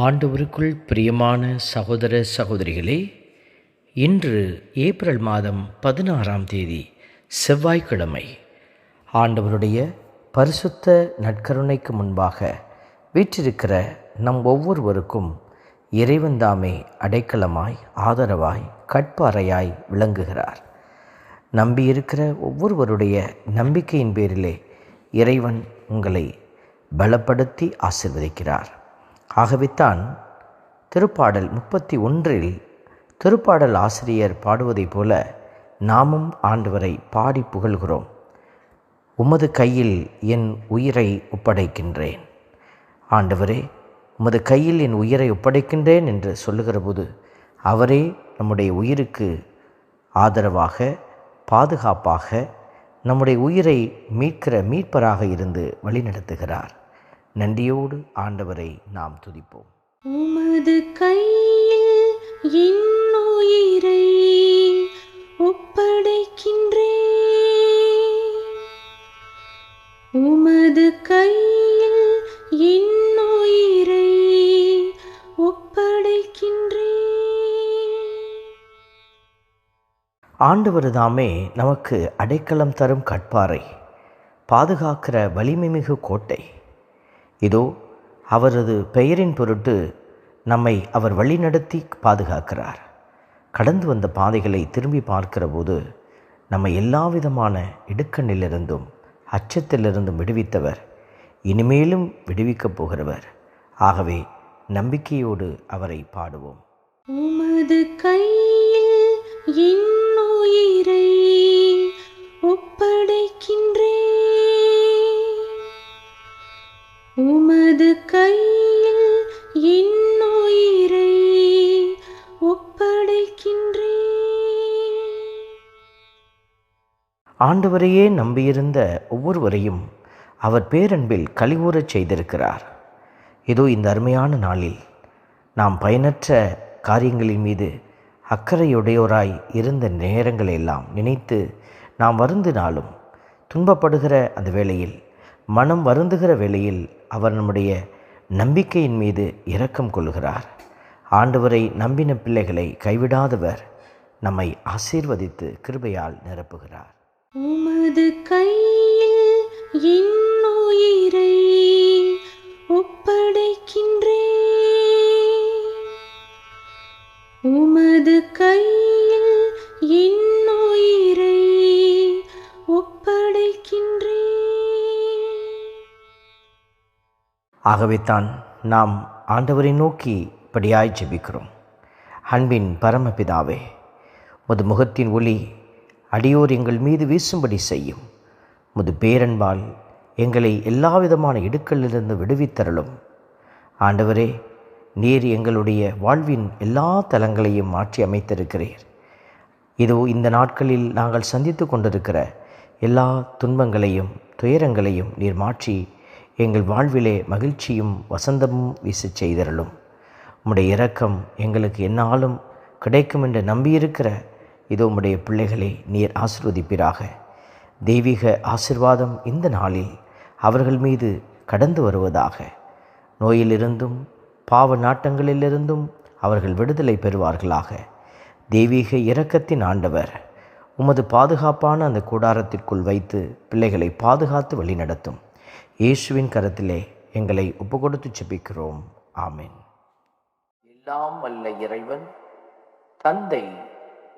ஆண்டவருக்குள் பிரியமான சகோதர சகோதரிகளே இன்று ஏப்ரல் மாதம் பதினாறாம் தேதி செவ்வாய்க்கிழமை. ஆண்டவருடைய பரிசுத்த நற்கருணைக்கு முன்பாக வீற்றிருக்கிற நம் ஒவ்வொருவருக்கும் இறைவன்தாமே அடைக்கலமாய் ஆதரவாய் கட்பாறையாய் விளங்குகிறார். நம்பியிருக்கிற ஒவ்வொருவருடைய நம்பிக்கையின் பேரிலே இறைவன் உங்களை பலப்படுத்தி ஆசிர்வதிக்கிறார். ஆகவேத்தான் திருப்பாடல் முப்பத்தி ஒன்றில் திருப்பாடல் ஆசிரியர் பாடுவதைப் போல நாமும் ஆண்டவரை பாடி புகழ்கிறோம். உமது கையில் என் உயிரை ஒப்படைக்கின்றேன். ஆண்டவரே உமது கையில் என் உயிரை ஒப்படைக்கின்றேன் என்று சொல்லுகிற போது அவரே நம்முடைய உயிருக்கு ஆதரவாக பாதுகாப்பாக நம்முடைய உயிரை மீட்கிற மீட்பராக இருந்து வழிநடத்துகிறார். நன்றியோடு ஆண்டவரை நாம் துதிப்போம். உமது கையில் என் உயிரை ஒப்படைக்கின்றேன். உமது கையில் என் உயிரை ஒப்படைக்கின்றேன். ஆண்டவர் தாமே நமக்கு அடைக்கலம் தரும் கட்பாறை பாதுகாக்கிற வலிமை மிகு கோட்டை இதோ அவரது பெயரின் பொருட்டு நம்மை அவர் வழிநடத்தி பாதுகாக்கிறார். கடந்து வந்த பாதைகளை திரும்பி பார்க்கிற போது நம்மை எல்லா விதமான இடுக்கண்ணிலிருந்தும் அச்சத்திலிருந்தும் விடுவித்தவர். இனிமேலும் விடுவிக்கப் போகிறவர். ஆகவே நம்பிக்கையோடு அவரை பாடுவோம். உமது கையில் என் ஆண்டவரையே நம்பியிருந்த ஒவ்வொருவரையும் அவர் பேரன்பில் கலிகூறச் செய்திருக்கிறார். இதோ இந்த அருமையான நாளில் நாம் பயனற்ற காரியங்களின் மீது அக்கறையுடையோராய் இருந்த நேரங்களையெல்லாம் நினைத்து நாம் வருந்தினாலும் துன்பப்படுகிற அந்த வேளையில் மனம் வருந்துகிற வேளையில் அவர் நம்முடைய நம்பிக்கையின் மீது இரக்கம் கொள்கிறார். ஆண்டவரை நம்பின பிள்ளைகளை கைவிடாதவர் நம்மை ஆசீர்வதித்து கிருபையால் நிரப்புகிறார். உமது கையில் என் உயிரை ஒப்படைக்கின்றேன். உமது கையில் என் உயிரை ஒப்படைக்கின்றேன் நாம் ஆண்டவரை நோக்கி இப்படியாய் ஜெபிக்கிறோம். அன்பின் பரமபிதாவே உமது முகத்தின் ஒளி அடியோர் எங்கள் மீது வீசும்படி செய்யும். முது பேரன்பால் எங்களை எல்லா விதமான இடுக்களிலிருந்து விடுவித்தருளும். ஆண்டவரே நீர் எங்களுடைய வாழ்வின் எல்லா தலங்களையும் மாற்றி அமைத்திருக்கிறீர். இதோ இந்த நாட்களில் நாங்கள் சந்தித்து கொண்டிருக்கிற எல்லா துன்பங்களையும் துயரங்களையும் நீர் மாற்றி எங்கள் வாழ்விலே மகிழ்ச்சியும் வசந்தமும் வீசச் செய்தருளும். உம்முடைய இரக்கம் எங்களுக்கு என்னாலும் கிடைக்கும் என்று நம்பியிருக்கிற இதோ உம்முடைய பிள்ளைகளை நீர் ஆசிர்வதிப்பீராக. தெய்வீக ஆசிர்வாதம் இந்த நாளில் அவர்கள் மீது கடந்து வருவதாக. நோயிலிருந்தும் பாவ நாட்டங்களிலிருந்தும் அவர்கள் விடுதலை பெறுவார்களாக. தெய்வீக இரக்கத்தின் ஆண்டவர் உமது பாதுகாப்பான அந்த கூடாரத்திற்குள் வைத்து பிள்ளைகளை பாதுகாத்து வழிநடத்தும். இயேசுவின் கரத்திலே எங்களை ஒப்பு கொடுத்து செபிக்கிறோம். ஆமேன். எல்லாம் வல்ல இறைவன் தந்தை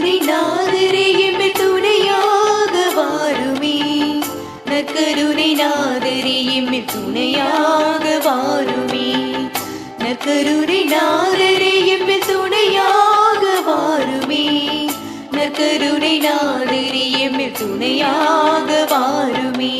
நற்கருணை நாதரே எம்மை துணையாக வாருமே. நக்கருணை நாதரே எம்மை துணையாக வாருமே. நக்கருணை நாதரே எம்மை துணையாக வாருமே. நக்கருணை நாதரே எம்மை துணையாக வாருமே.